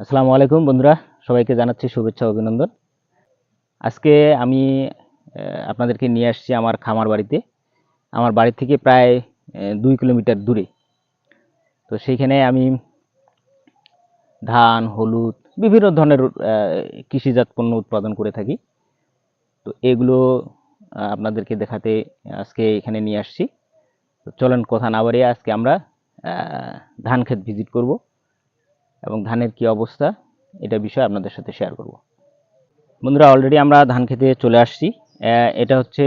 আসসালামু আলাইকুম বন্ধুরা, সবাইকে জানাচ্ছি শুভেচ্ছা অভিনন্দন। আজকে আমি আপনাদেরকে নিয়ে আসছি আমার খামার বাড়িতে। আমার বাড়ি থেকে প্রায় দুই কিলোমিটার দূরে। তো সেইখানে আমি ধান, হলুদ, বিভিন্ন ধরনের কৃষিজাত পণ্য উৎপাদন করে থাকি। তো এগুলো আপনাদেরকে দেখাতে আজকে এখানে নিয়ে আসছি। তো চলেন কথা না বাড়িয়ে আজকে আমরা ধান ক্ষেত ভিজিট করব। এবং ধানের কি অবস্থা, এটা বিষয়ে আপনাদের সাথে শেয়ার করব। বন্ধুরা অলরেডি আমরা ধান খেতে চলে আসছি। এটা হচ্ছে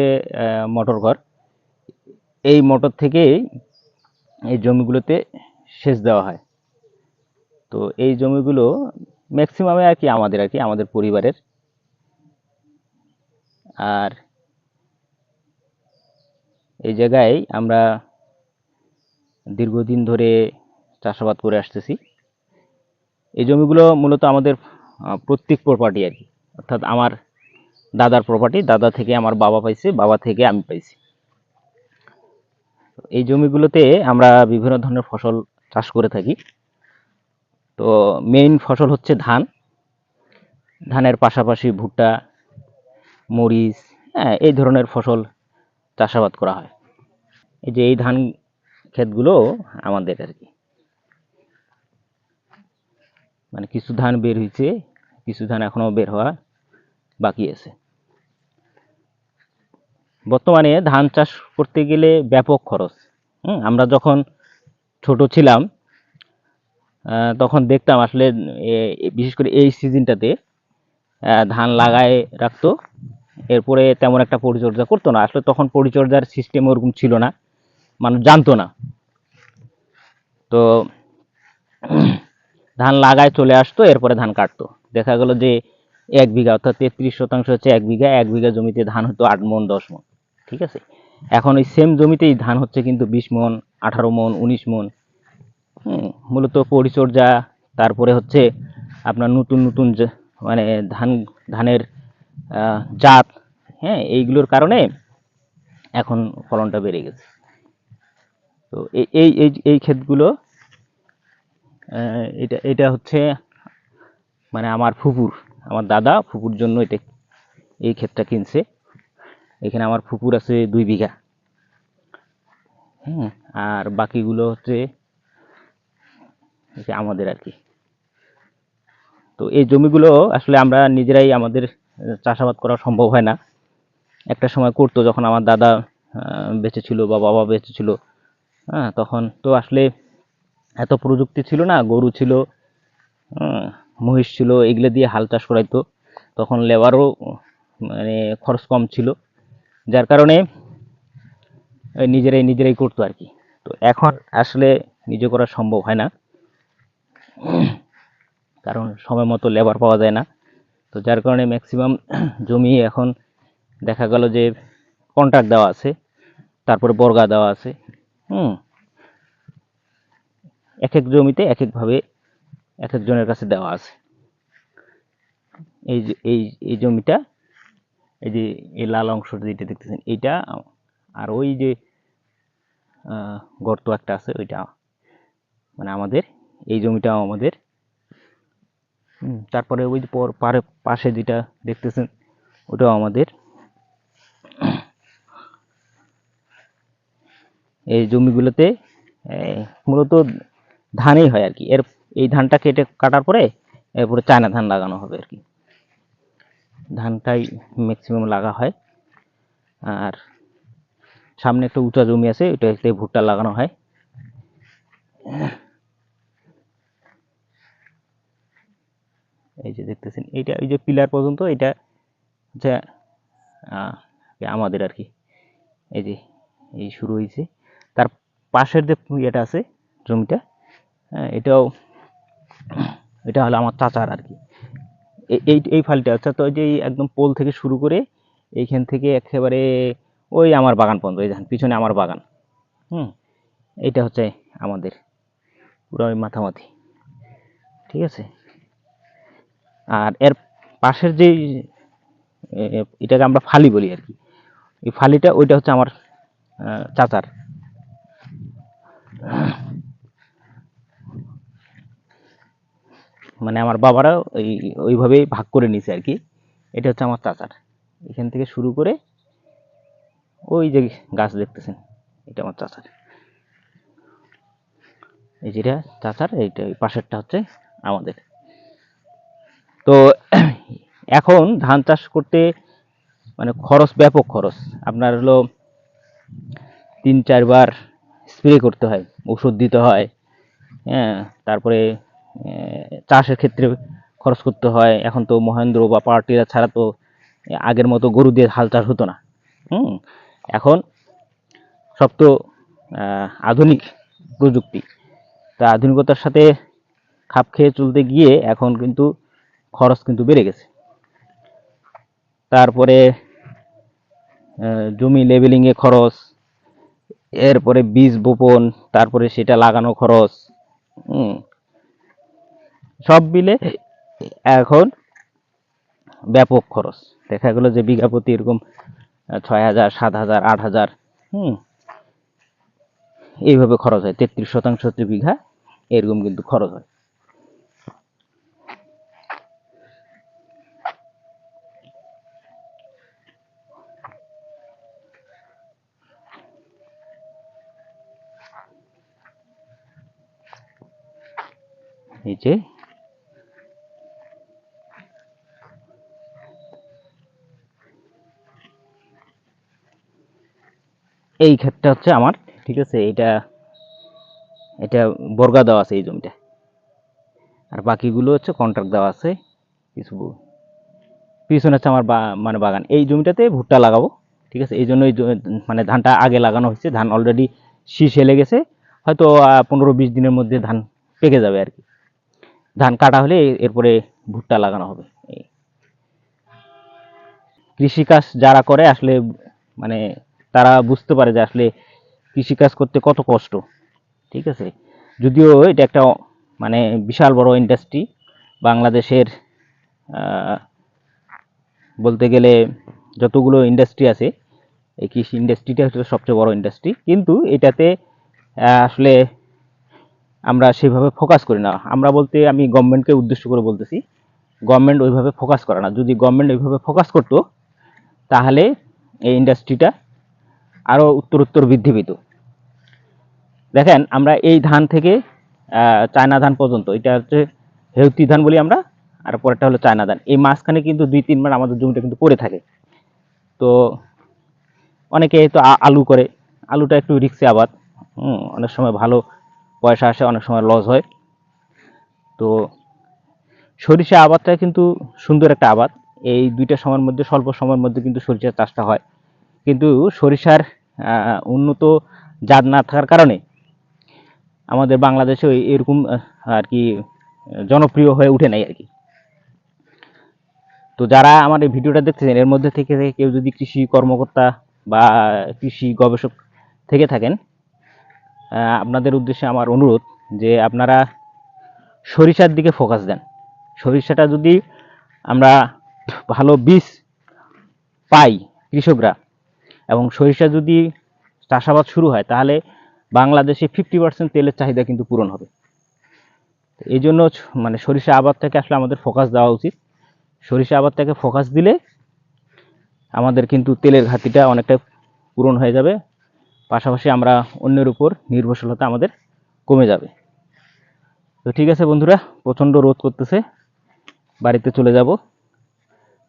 মোটর ঘর। এই মোটর থেকে এই জমিগুলোতে সেচ দেওয়া হয়। তো এই জমিগুলো ম্যাক্সিমামে আর কি আমাদের, আর কি আমাদের পরিবারের। আর এই জায়গায় আমরা দীর্ঘদিন ধরে চাষাবাদ করে আসতেছি। এই জমিগুলো মূলত আমাদের প্রত্যেক প্রপার্টি আর কি। অর্থাৎ আমার দাদার প্রপার্টি দাদা থেকে আমার বাবা পাইছে, বাবা থেকে আমি পাইছি। এই জমিগুলোতে আমরা বিভিন্ন ধরনের ফসল চাষ করে থাকি। তো মেইন ফসল হচ্ছে ধান। ধানের পাশাপাশি ভুট্টা, মরিচ হ্যাঁ এই ধরনের ফসল চাষাবাদ করা হয়। এই যে এই ধান ক্ষেতগুলো আমাদের আর কি। মানে কিছু ধান বের হয়েছে, কিছু ধান এখনও বের হওয়া বাকি আছে। বর্তমানে ধান চাষ করতে গেলে ব্যাপক খরচ। আমরা যখন ছোট ছিলাম তখন দেখতাম আসলে বিশেষ করে এই সিজনটাতে ধান লাগায় রাখতো। এরপরে তেমন একটা পরিচর্যা করতো না। আসলে তখন পরিচর্যার সিস্টেম ওরকম ছিল না। মানুষ জানতো না। তো ধান লাগায় চলে আসতো, এরপরে ধান কাটতো। দেখা গেল যে এক বিঘা, অর্থাৎ তেত্রিশ শতাংশ হচ্ছে এক বিঘা এক বিঘা জমিতে ধান হতো আট মন, দশ মন, ঠিক আছে? এখন ওই সেম জমিতেই ধান হচ্ছে কিন্তু বিশ মন, আঠারো মন, উনিশ মন মূলত পরিচর্যা, তারপরে হচ্ছে আপনার নতুন নতুন মানে ধান, ধানের জাত হ্যাঁ এইগুলোর কারণে এখন ফলনটা বেড়ে গেছে। তো এই এই এই ক্ষেতগুলো এটা এটা হচ্ছে মানে আমার ফুপুর, আমার দাদা ফুপুর জন্য এটা এই ক্ষেতটা কিনছে। এখানে আমার ফুপুর আছে দুই বিঘা। হুম, আর বাকিগুলো হচ্ছে আমাদের আর কি। তো এই জমিগুলো আসলে আমরা নিজেরাই আমাদের চাষাবাদ করা সম্ভব হয় না। একটা সময় করতো যখন আমার দাদা বেঁচে ছিল বা বাবা বেঁচে ছিল। হ্যাঁ তখন তো আসলে এত প্রযুক্তি ছিল না, গরু ছিল মহিষ ছিল, এগুলো দিয়ে হাল চাষ করাইতো। তখন লেবারও মানে খরচ কম ছিল। যার কারণে নিজেরাই নিজেরাই করতো আর কি। তো এখন আসলে নিজে করা সম্ভব হয় না। কারণ সময় মতো লেবার পাওয়া যায় না। তো যার কারণে ম্যাক্সিমাম জমি এখন দেখা গেল যে কন্ট্রাক্ট দেওয়া আছে, তারপরে বর্গা দেওয়া আছে, হুম এক এক জমিতে এক একভাবে এক একজনের কাছে দেওয়া আছে। এই এই এই জমিটা, এই যে, এই লাল অংশটা যেটা দেখতেছেন, এইটা আর ওই যে গর্ত একটা আছে, ওইটা মানে আমাদের, এই জমিটাও আমাদের। তারপরে ওই যে পর পাশে যেটা দেখতেছেন, ওটাও আমাদের। এই জমিগুলোতে মূলত ধানই হয় আর কি। এর এই ধানটা কেটে কাটার পরে এরপরে চায়না ধান লাগানো হবে আর কি। ধানটাই ম্যাক্সিমাম লাগা হয়। আর সামনে একটা উঁচা জমি আছে ওইটাতে ভুট্টা লাগানো হয়। এই যে দেখতেছেন এইটা এই যে পিলার পর্যন্ত এটা আহ, আমাদের আর কি। এই যে এই শুরু হয়েছে। তার পাশের যে ইয়েটা আছে জমিটা হ্যাঁ এটাও, এটা হলো আমার চাচার আর কি। এই এই ফালটা অর্থাৎ ওই যে একদম পোল থেকে শুরু করে এইখান থেকে একেবারে ওই আমার বাগান পর্যন্ত, এই পিছনে আমার বাগান। হুম এইটা হচ্ছে আমাদের পুরো ওই মাথামাথি। ঠিক আছে? আর এর পাশের যে এটাকে আমরা ফালি বলি আর কি। এই ফালিটা, ওইটা হচ্ছে আমার চাচার। মানে আমার বাবারা ওই, ওইভাবেই ভাগ করে নিছে আর কি। এটা হচ্ছে আমার চাচার। এখান থেকে শুরু করে ওই যে গাছ দেখতেছেন, এটা আমার চাচার। এই যেটা চাচার, এইটা পাশেরটা হচ্ছে আমাদের। তো এখন ধান চাষ করতে মানে খরচ ব্যাপক খরচ। আপনার হলো তিন চারবার স্প্রে করতে হয়, ওষুধ দিতে হয় হ্যাঁ তারপরে চাষের ক্ষেত্রে খরচ করতে হয়। এখন তো মহেন্দ্র বা পার্টিরা ছাড়া তো আগের মতো গরু দিয়ে হাল চাষ হতো না। হুম, এখন সব তো আধুনিক প্রযুক্তি। তা আধুনিকতার সাথে খাপ খেয়ে চলতে গিয়ে এখন কিন্তু খরচ কিন্তু বেড়ে গেছে। তারপরে জমি লেবেলিংয়ে খরচ, এরপরে বীজ বপন, তারপরে সেটা লাগানো খরচ, হুম সব মিলে এখন ব্যাপক খরচ। দেখা গেলো যে বিঘা প্রতি এরকম ছয় হাজার সাত হাজার আট হাজার হুম এইভাবে খরচ হয়। তেত্রিশ শতাংশ হচ্ছে বিঘা এরকম কিন্তু খরচ হয়। এই যে এই ক্ষেতটা হচ্ছে আমার, ঠিক আছে? এটা এটা বর্গা দেওয়া আছে এই জমিটা। আর বাকিগুলো হচ্ছে কন্ট্রাক্ট দেওয়া আছে কিছু পিছনে হচ্ছে আমার বা মানে বাগান। এই জমিটাতে ভুট্টা লাগাবো, ঠিক আছে? এই জন্য মানে ধানটা আগে লাগানো হয়েছে। ধান অলরেডি শীষ এলে গেছে। হয়তো পনেরো বিশ দিনের মধ্যে ধান পেকে যাবে আর কি। ধান কাটা হলে এরপরে ভুট্টা লাগানো হবে। কৃষিকাজ যারা করে, আসলে মানে তারা বুঝতে পারে যে আসলে কৃষিকাজ করতে কত কষ্ট। ঠিক আছে? যদিও এটা একটা মানে বিশাল বড় ইন্ডাস্ট্রি বাংলাদেশের বলতে গেলে যতগুলো ইন্ডাস্ট্রি আছে, এই কৃষি ইন্ডাস্ট্রিটা হচ্ছে সবচেয়ে বড় ইন্ডাস্ট্রি কিন্তু এটাতে আসলে আমরা সেভাবে ফোকাস করি না। আমরা বলতে, আমি গভর্নমেন্টকে উদ্দেশ্য করে বলতেছি গভর্নমেন্ট ওইভাবে ফোকাস করে না। যদি গভর্নমেন্ট ওইভাবে ফোকাস করতো, তাহলে এই ইন্ডাস্ট্রিটা আরও উত্তর উত্তর বৃদ্ধি পেত দেখেন, আমরা এই ধান থেকে চায়না ধান পর্যন্ত, এটা হচ্ছে হেউতি ধান বলি আমরা, আর পরেরটা হলো চায়না ধান। এই মাঝখানে কিন্তু দুই তিনবার আমাদের জমিটা কিন্তু পড়ে থাকে। তো অনেকে তো আলু করে, আলুটা একটু রিক্সে আবাদ অনেক সময় ভালো পয়সা আসে, অনেক সময় লস হয়। তো সরিষা আবাদটা কিন্তু সুন্দর একটা আবাদ। এই দুইটা সময়ের মধ্যে, স্বল্প সময়ের মধ্যে কিন্তু সরিষার চাষটা হয়। কিন্তু সরিষার উন্নত জাত না থাকার কারণে আমাদের বাংলাদেশে এরকম আর কি, জনপ্রিয় হয়ে উঠে নাই আর কি। তো যারা আমার এই ভিডিওটা দেখতেছেন, এর মধ্যে থেকে কেউ যদি কৃষি কর্মকর্তা বা কৃষি গবেষক থেকে থাকেন আপনাদের উদ্দেশ্যে আমার অনুরোধ যে আপনারা সরিষার দিকে ফোকাস দেন। সরিষাটা যদি আমরা ভালো বীজ পাই কৃষকরা এবং সরিষা যদি চাষাবাদ শুরু হয়, তাহলে বাংলাদেশে ফিফটি পার্সেন্ট তেলের চাহিদা কিন্তু পূরণ হবে। এই জন্য মানে সরিষা আবাদটাকে আসলে আমাদের ফোকাস দেওয়া উচিত। সরিষা আবাদটাকে ফোকাস দিলে আমাদের কিন্তু তেলের ঘাটতিটা অনেকটা পূরণ হয়ে যাবে। পাশাপাশি আমরা অন্যের উপর নির্ভরশীলতা আমাদের কমে যাবে। তো ঠিক আছে বন্ধুরা, প্রচণ্ড রোদ করতেছে বাড়িতে চলে যাব।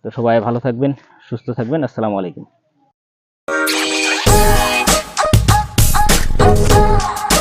তো সবাই ভালো থাকবেন, সুস্থ থাকবেন, আসসালামু আলাইকুম। Oh,